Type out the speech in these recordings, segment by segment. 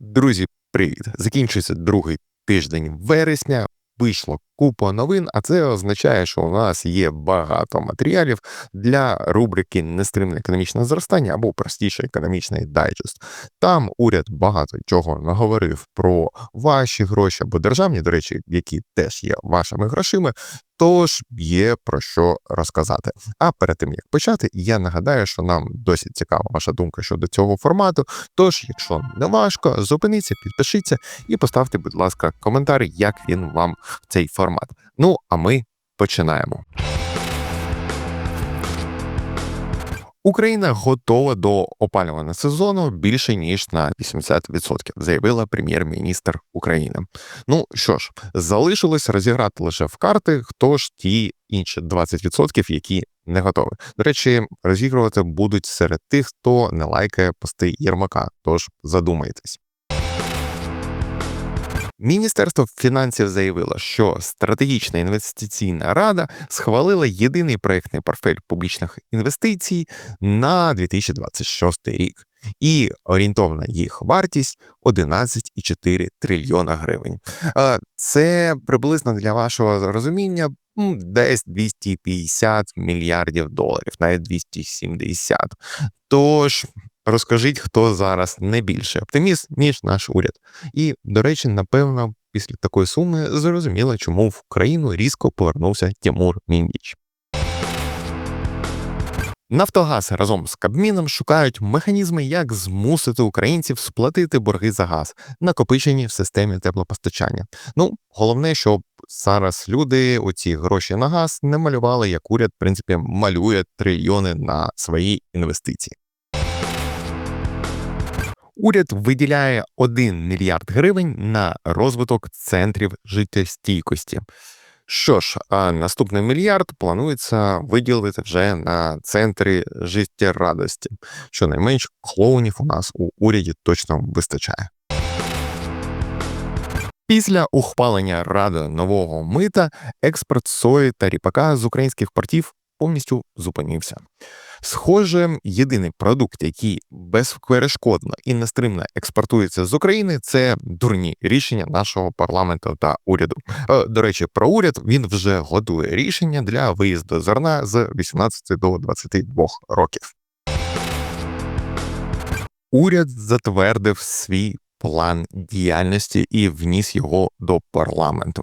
Друзі, привіт! Закінчується другий тиждень вересня. Вийшло купа новин, а це означає, що у нас є багато матеріалів для рубрики Нестримне економічне зростання або простіше економічний дайджест. Там уряд багато чого наговорив про ваші гроші або державні, до речі, які теж є вашими грошима. Тож є про що розказати. А перед тим як почати, я нагадаю, що нам досить цікава ваша думка щодо цього формату. Тож, якщо не важко, зупиніться, підпишіться і поставте, будь ласка, коментар, як він вам цей формат. Ну а ми починаємо. Україна готова до опалювального сезону більше ніж на 80%, заявила прем'єр-міністр України. Ну що ж, залишилось розіграти лише в карти, хто ж ті інші 20%, які не готові. До речі, розігрувати будуть серед тих, хто не лайкає пости Єрмака. Тож задумайтесь. Міністерство фінансів заявило, що стратегічна інвестиційна рада схвалила єдиний проектний портфель публічних інвестицій на 2026 рік, і орієнтовна їх вартість 11,4 трильйона гривень. Це приблизно для вашого розуміння. Десь 250 мільярдів доларів, навіть 270. Тож Розкажіть, хто зараз не більше оптиміст, ніж наш уряд. І, до речі, напевно, після такої суми зрозуміло, чому в країну різко повернувся Тимур Міндіч. Нафтогаз разом з Кабміном шукають механізми, як змусити українців сплатити борги за газ, накопичені в системі теплопостачання. Ну, головне, щоб зараз люди оці гроші на газ не малювали, як уряд, в принципі, малює трильйони на свої інвестиції. Уряд виділяє 1 мільярд гривень на розвиток центрів життєстійкості. Що ж, а наступний мільярд планується виділити вже на центри життєрадості. Щонайменш клоунів у нас у уряді точно вистачає. Після ухвалення ради нового мита експорт сої та ріпака з українських портів повністю зупинився. Схоже, єдиний продукт, який безперешкодно і нестримно експортується з України, це дурні рішення нашого парламенту та уряду. Е, до речі, про уряд він вже готує рішення для виїзду зерна з 18 до 22 років. Уряд затвердив свій план діяльності і вніс його до парламенту.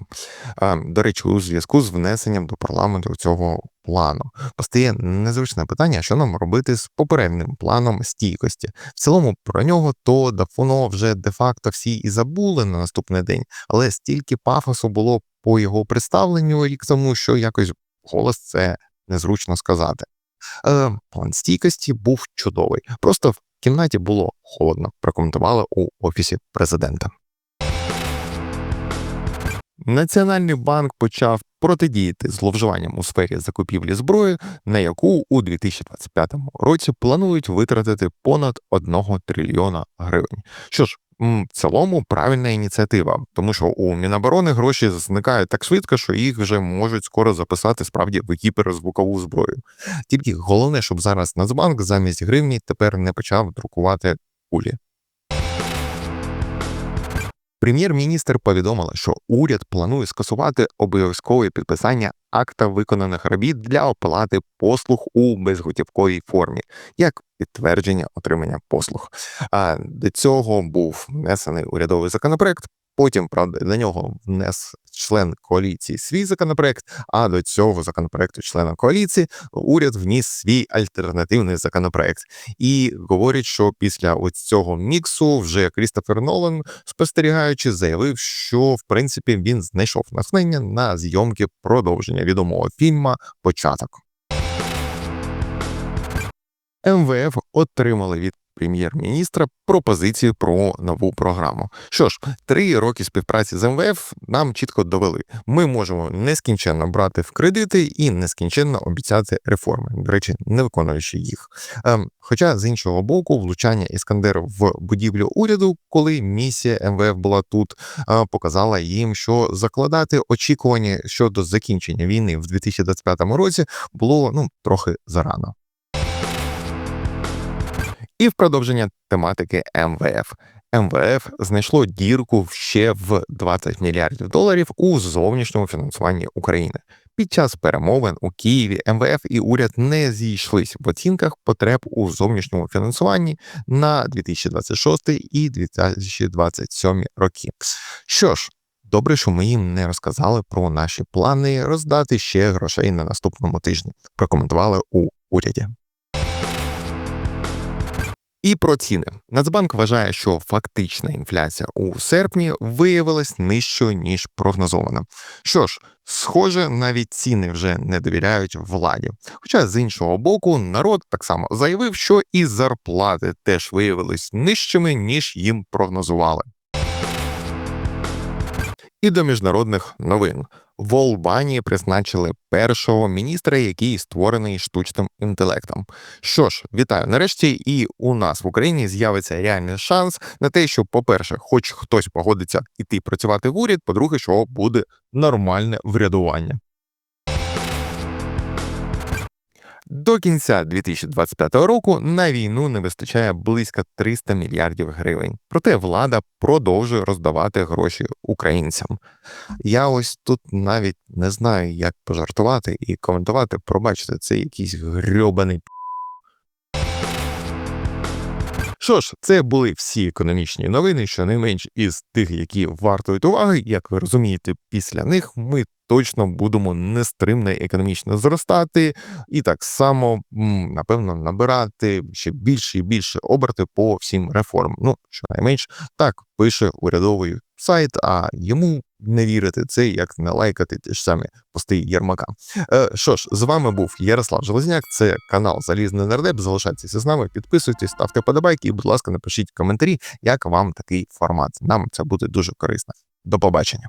До речі, у зв'язку з внесенням до парламенту цього плану постає незручне питання, що нам робити з попереднім планом стійкості. В цілому про нього то давно вже де-факто всі і забули на наступний день, але стільки пафосу було по його представленню рік тому, що якось голос це незручно сказати. Е, план стійкості був чудовий. Просто кімнаті було холодно, прокоментували у офісі президента. Національний банк почав протидіяти зловживанням у сфері закупівлі зброї, на яку у 2025 році планують витратити понад 1 трильйона гривень. Що ж, в цілому правильна ініціатива, тому що у Міноборони гроші зникають так швидко, що їх вже можуть скоро записати справді в гіперзвукову зброю. Тільки головне, щоб зараз Нацбанк замість гривні тепер не почав друкувати кулі. Прем'єр-міністр повідомила, що уряд планує скасувати обов'язкове підписання акта виконаних робіт для оплати послуг у безготівковій формі, як підтвердження отримання послуг. А до цього був внесений урядовий законопроект. Потім, правда, на нього внес член коаліції свій законопроект. А до цього законопроекту члена коаліції уряд вніс свій альтернативний законопроект. І говорять, що після цього міксу вже Крістофер Нолан, спостерігаючи, заявив, що в принципі він знайшов натхнення на зйомки продовження відомого фільма Початок. МВФ отримали від прем'єр-міністра пропозицію про нову програму. Що ж, три роки співпраці з МВФ нам чітко довели. Ми можемо нескінченно брати в кредити і нескінченно обіцяти реформи, до речі, не виконуючи їх. Ем, хоча з іншого боку, влучання Іскандер в будівлю уряду, коли місія МВФ була тут, е, показала їм, що закладати очікування щодо закінчення війни в 2025 році було ну трохи зарано. І в продовження тематики МВФ. МВФ знайшло дірку ще в 20 мільярдів доларів у зовнішньому фінансуванні України. Під час перемовин у Києві МВФ і уряд не зійшлись в оцінках потреб у зовнішньому фінансуванні на 2026 і 2027 роки. Що ж, добре, що ми їм не розказали про наші плани роздати ще грошей на наступному тижні. Прокоментували у уряді. І про ціни. Нацбанк вважає, що фактична інфляція у серпні виявилась нижчою ніж прогнозована. Що ж, схоже, навіть ціни вже не довіряють владі. Хоча з іншого боку, народ так само заявив, що і зарплати теж виявились нижчими, ніж їм прогнозували. І до міжнародних новин в Албанії призначили першого міністра, який створений штучним інтелектом. Що ж, вітаю нарешті, і у нас в Україні з'явиться реальний шанс на те, що, по-перше, хоч хтось погодиться іти працювати в уряд, по-друге, що буде нормальне врядування. До кінця 2025 року на війну не вистачає близько 300 мільярдів гривень. Проте влада продовжує роздавати гроші українцям. Я ось тут навіть не знаю, як пожартувати і коментувати. Пробачте, це якийсь грьобаний. Що ж, це були всі економічні новини, що не менш із тих, які вартують уваги. Як ви розумієте, після них ми точно будемо нестримно економічно зростати, і так само, напевно, набирати ще більше і більше оберти по всім реформам. Ну, щонайменш так пише урядовий сайт, а йому не вірити це як не лайкати ті ж самі пости Єрмака. Е, що ж, з вами був Ярослав Железняк, це канал Залізний Нардеп. Залишайтеся з нами, підписуйтесь, ставте подобайки і, будь ласка, напишіть коментарі, як вам такий формат. Нам це буде дуже корисно. До побачення.